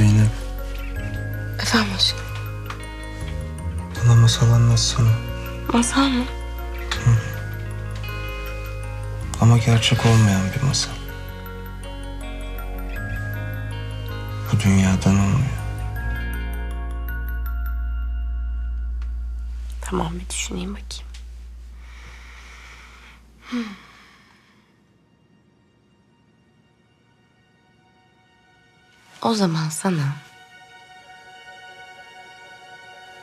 Zeynep, Efendim aşkım. bana masal anlatsana. Masal mı? Ama gerçek olmayan bir masal. Bu dünyadan olmuyor. Tamam bir düşüneyim bakayım. Hmm. O zaman sana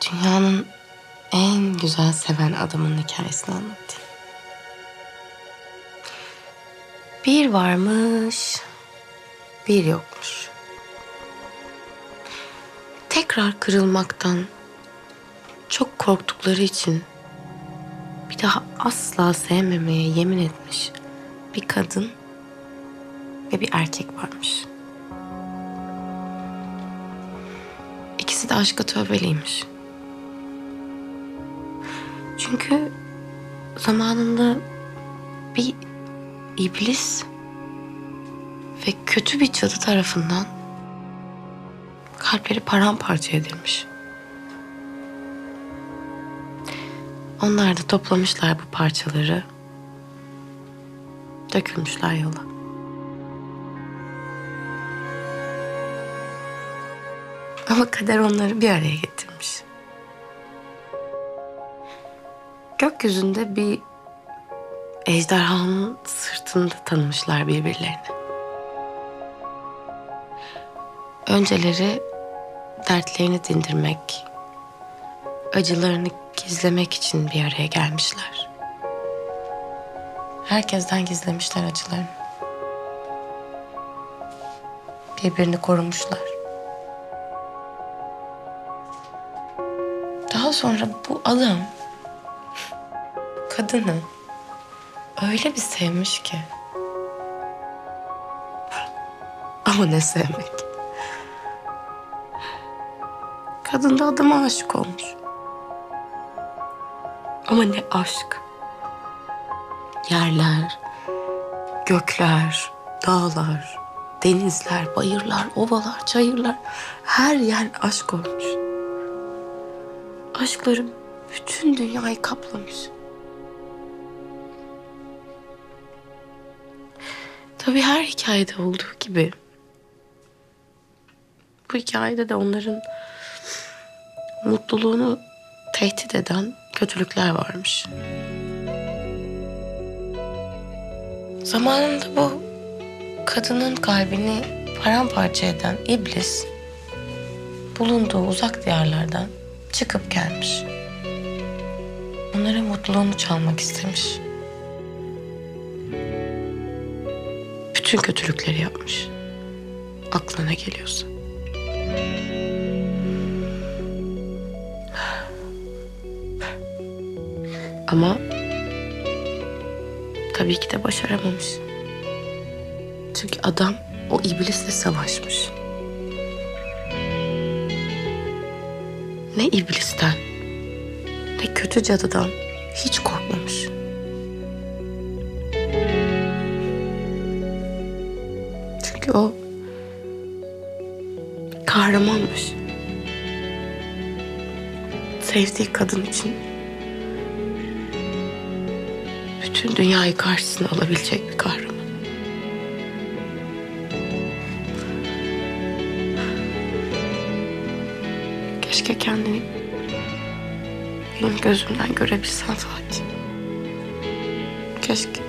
dünyanın en güzel seven adamın hikayesini anlatayım. Bir varmış, bir yokmuş. Tekrar kırılmaktan çok korktukları için bir daha asla sevmemeye yemin etmiş bir kadın ve bir erkek varmış. İkisi de aşka tövbeliymiş. Çünkü zamanında bir iblis ve kötü bir cadı tarafından kalpleri paramparça edilmiş. Onlar da toplamışlar bu parçaları. Dökülmüşler yola. Ama kader onları bir araya getirmiş. Gökyüzünde bir ejderhanın sırtında tanımışlar birbirlerini. Önceleri dertlerini dindirmek, acılarını gizlemek için bir araya gelmişler. Herkesten gizlemişler acılarını. Birbirini korumuşlar. Daha sonra bu adam kadını öyle bir sevmiş ki. Ama ne sevmek. Kadın da adama aşık olmuş. Ama ne aşk. Yerler, gökler, dağlar, denizler, bayırlar, ovalar, çayırlar. Her yer aşk olmuş. Aşkları bütün dünyayı kaplamış. Tabii her hikayede olduğu gibi. Bu hikayede de onların mutluluğunu tehdit eden kötülükler varmış. Zamanında bu kadının kalbini paramparça eden iblis bulunduğu uzak diyarlardan çıkıp gelmiş. Onların mutluluğunu çalmak istemiş. Bütün kötülükleri yapmış. Aklına geliyorsa. Ama tabii ki de başaramamış. Çünkü adam o iblisle savaşmış. Ne iblisten ne kötü cadıdan hiç korkmamış. Çünkü o kahramanmış. Sevdiği kadın için bütün dünyayı karşısına alabilecek bir kahraman. Keşke kendini benim gözümden görebilsen Fatih. Keşke.